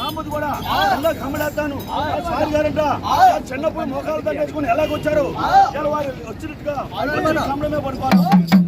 ఆమదు కూడా ఎలా కమ్మడేస్తాను సారి గారంట. చిన్నప్పుడు మోకాలు తగ్గేసుకుని ఎలాగొచ్చారు. ఇలా వారు వచ్చినట్టుగా కమ్మడమే పడుకోవాలి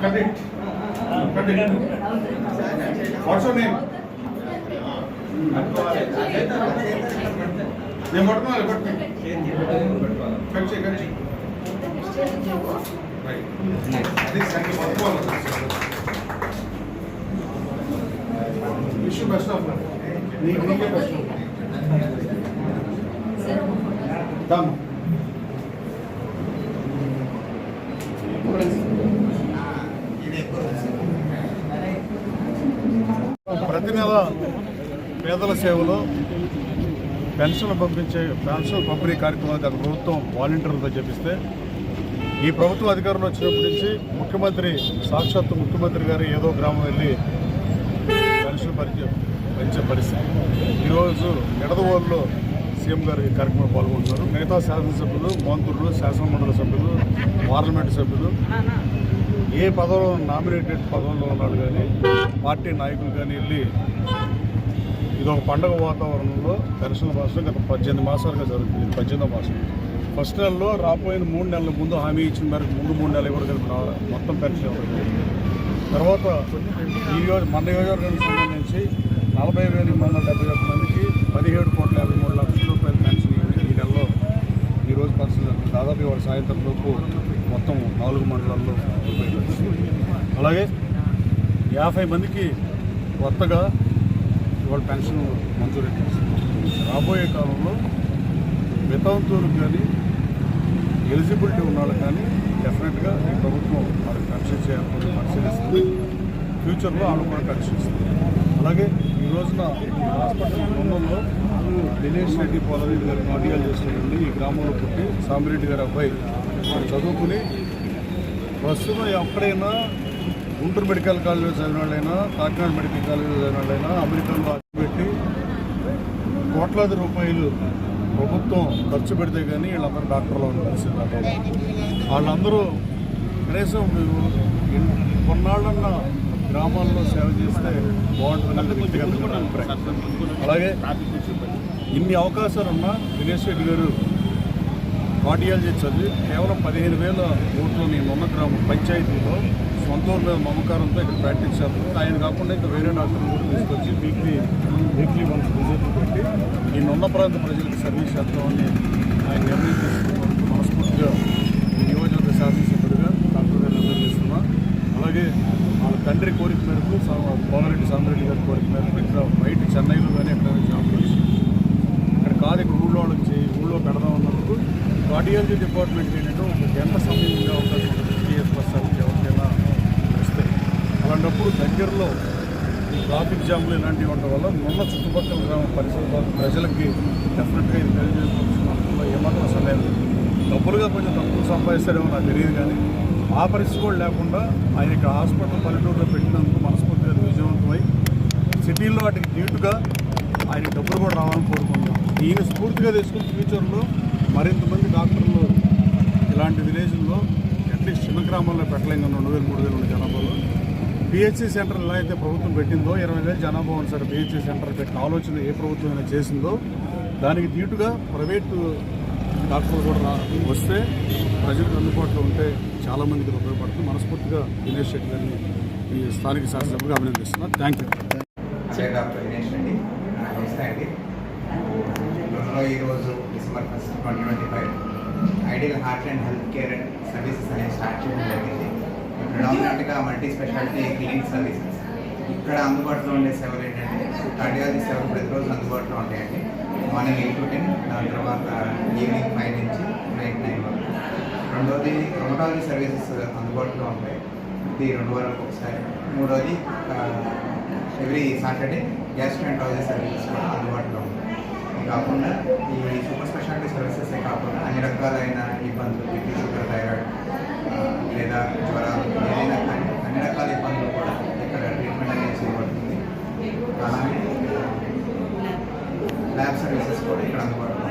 Cut it. What's your name? నేను పడుతున్నాను పట్టుకుని కట్ చేయి కట్ చేయి రైట్ అది సరిగ్గా పట్టుకోవాలి విష్ బెస్ట్ ఆఫ్ నీకు నీకే బెస్ట్ దమ్ సేవలో పెన్షన్లు పంపించే పెన్షన్ పంపిణీ కార్యక్రమాన్ని గత ప్రభుత్వం వాలంటీర్లతో చేపిస్తే ఈ ప్రభుత్వం అధికారంలో వచ్చినప్పటి నుంచి ముఖ్యమంత్రి సాక్షాత్తు ముఖ్యమంత్రి గారు ఏదో గ్రామం వెళ్ళి పెన్షన్ పరిచయం పెంచే పరిస్థితి. ఈరోజు ఎడదవోలులో సీఎం గారు ఈ కార్యక్రమంలో పాల్గొంటున్నారు. మిగతా శాసనసభ్యులు మంత్రులు శాసనమండలి సభ్యులు పార్లమెంటు సభ్యులు ఏ పదవిలో నామినేటెడ్ పదవుల్లో ఉన్నాడు కానీ పార్టీ నాయకులు కానీ వెళ్ళి ఇది ఒక పండగ వాతావరణంలో పెన్షన్ మాసం గత పద్దెనిమిది మాసాలుగా జరుగుతుంది. ఇది పద్దెనిమిదో మాసం. ఫస్ట్ నెలలో రాబోయిన మూడు నెలల ముందు హామీ ఇచ్చిన మేరకు ముందు మూడు నెలలు ఇవ్వడం కలిపి మొత్తం పెన్షన్ ఇవ్వడం తర్వాత ఈ రోజు మన నియోజకవర్గానికి సంబంధించి నలభై వేల ఎనిమిది వందల డెబ్బై ఒక్క మందికి పదిహేడు కోట్ల యాభై మూడు లక్షల రూపాయల పెన్షన్ ఈ- నెలలో ఈరోజు పర్సన్ దాదాపు ఇవాళ సాయంత్రం లోపు మొత్తం నాలుగు మండలాల్లో అలాగే యాభై మందికి కొత్తగా ఇవాళ పెన్షన్ మంజూరు రాబోయే కాలంలో వితంతువులకు కానీ ఎలిజిబిలిటీ ఉన్న వాళ్ళకి కానీ డెఫినెట్గా ఈ ప్రభుత్వం వారికి పెన్షన్ చేయాలని పరిశీలిస్తుంది. ఫ్యూచర్లో వాళ్ళు కూడా పరిశీలిస్తుంది అలాగే ఈ రోజున హాస్పిటల్ బృందంలో దినేష్ రెడ్డి పోలరెడ్డి గారు నాటియాలు చేసినటువంటి ఈ గ్రామంలో పుట్టి సామిరెడ్డి గారి అబ్బాయి. చదువుకుని ప్రస్తుతం ఎక్కడైనా గుంటూరు మెడికల్ కాలేజీలో చదివిన వాళ్ళైనా కాకినాడ మెడికల్ కాలేజీలో చదివిన వాళ్ళైనా అమెరికాలో పెట్టి కోట్లాది రూపాయలు ప్రభుత్వం ఖర్చు పెడితే కానీ వీళ్ళందరూ డాక్టర్లు ఉన్న రాలేదు. వాళ్ళందరూ కనీసం కొన్నాళ్ళన్న గ్రామాల్లో సేవ చేస్తే బాగుంటుందని వ్యక్తిగతంగా నా అభిప్రాయం. అలాగే ఇన్ని అవకాశాలు ఉన్నా దినేష్ రెడ్డి గారు కార్డియాలజీ చదివి కేవలం పదిహేను వేల ఓట్లని నున్న గ్రామం పంచాయతీలో సొంత మీద మమకారంతో ఇక్కడ ప్రాక్టీస్ చేస్తుంది ఆయన కాకుండా ఇంకా వేరే డాక్టర్లు కూడా తీసుకొచ్చి వీక్లీ వీక్లీ వన్స్ విజిట్ పెట్టి ఈ నున్న ప్రాంత ప్రజలకు సర్వీస్ చేస్తామని ఆయన నిర్ణయం తీసుకున్నాం మనస్ఫూర్తిగా ఈ నియోజకవర్గ శాసనసభ్యుడిగా డాక్టర్ గారు నిర్ణయిస్తున్నా అలాగే వాళ్ళ తండ్రి కోరిక మేరకు సా- కోమరెడ్డి సామరెడ్డి గారి కోరిక మేరకు ఇక్కడ బయట చెన్నైలో కానీ ఎక్కడైనా జాబ్ ఇక్కడ కాదు ఇక్కడ ఊళ్ళో వాళ్ళకి ఊళ్ళో పెడదాం అన్నప్పుడు కార్డియాలజీ డిపార్ట్మెంట్ ఏంటంటే ఒకప్పుడు దగ్గరలో ఈ ట్రాఫిక్ జామ్లు ఇలాంటివి ఉండడం వల్ల మొన్న చుట్టుపక్కల గ్రామ పరిసర ప్రజలకి డెఫినెట్గా ఇది తెలియజేసుకోవాల్సిన ఏమాత్రం అసలు లేదు. డబ్బులుగా కొంచెం తక్కువ సంపాదిస్తారేమో నాకు తెలియదు కానీ ఆ పరిస్థితి కూడా లేకుండా ఆయన ఇక్కడ హాస్పిటల్ పల్లెటూరులో పెట్టినందుకు మనస్ఫూర్తిగా విజయవంతమై సిటీల్లో వాటికి నీటుగా ఆయన డబ్బులు కూడా రావాలని కోరుకుంటున్నాం. ఈయన స్ఫూర్తిగా తీసుకుని ఫ్యూచర్లో మరింత మంది డాక్టర్లు ఇలాంటి విలేజ్లో అట్లీస్ట్ చిన్న గ్రామాల్లో పెట్టలేం రెండు వేలు మూడు వేలు ఉన్న జనాభాలో. పిహెచ్సి సెంటర్ ఎలా అయితే ప్రభుత్వం పెట్టిందో ఇరవై వేలు జనాభా ఉంది సరే పిహెచ్సి సెంటర్ పెట్టిన ఆలోచన ఏ ప్రభుత్వం అయినా చేసిందో దానికి దీటుగా ప్రైవేటు డాక్టర్లు కూడా వస్తే ప్రజలకు అందుబాటులో ఉంటే చాలామందికి ఉపయోగపడుతుంది. మనస్ఫూర్తిగా దినేష్ శెట్టి గారిని ఈ స్థానిక శాసనసభ్యుగా అభినందిస్తున్నాను. థ్యాంక్ యూ డాక్టర్ దినేష్ అండి. ఈరోజు December first twenty twenty five ideal heart and health care and services అనేది స్టార్ట్ చేయడం జరిగింది. ప్రిడామినెంట్గా మల్టీ స్పెషాలిటీ క్లినిక్ సర్వీసెస్ ఇక్కడ అందుబాటులో ఉండే సేవలు ఏంటంటే కార్డియాలజీ సేవలు ప్రతిరోజు అందుబాటులో ఉంటాయండి. మార్నింగ్ ఎయిట్ టు టెన్ దాని తర్వాత ఈవినింగ్ ఫైవ్ నుంచి నైట్ నైన్ వరకు. రెండోది రొమటాలజీ సర్వీసెస్ అందుబాటులో ఉంటాయి. ఇది రెండు వారాలకు ఒకసారి. మూడోది ఎవ్రీ సాటర్డే గ్యాస్ట్రాంటాలజీ సర్వీసెస్ కూడా అందుబాటులో ఉంటాయి. కాకుండా ఈ సూపర్ స్పెషాలిటీ సర్వీసెస్ కాకుండా అన్ని రకాలైన ఇబ్బందులు బీపీ షుగర్ థైరాయిడ్ లేదా జ్వరాలు ఏదైనా అన్ని రకాల ఇబ్బందులు కూడా ఇక్కడ ట్రీట్మెంట్ అనేది చేయబడుతుంది. అలాగే ల్యాబ్ సర్వీసెస్ కూడా ఇక్కడ అందుబాటులో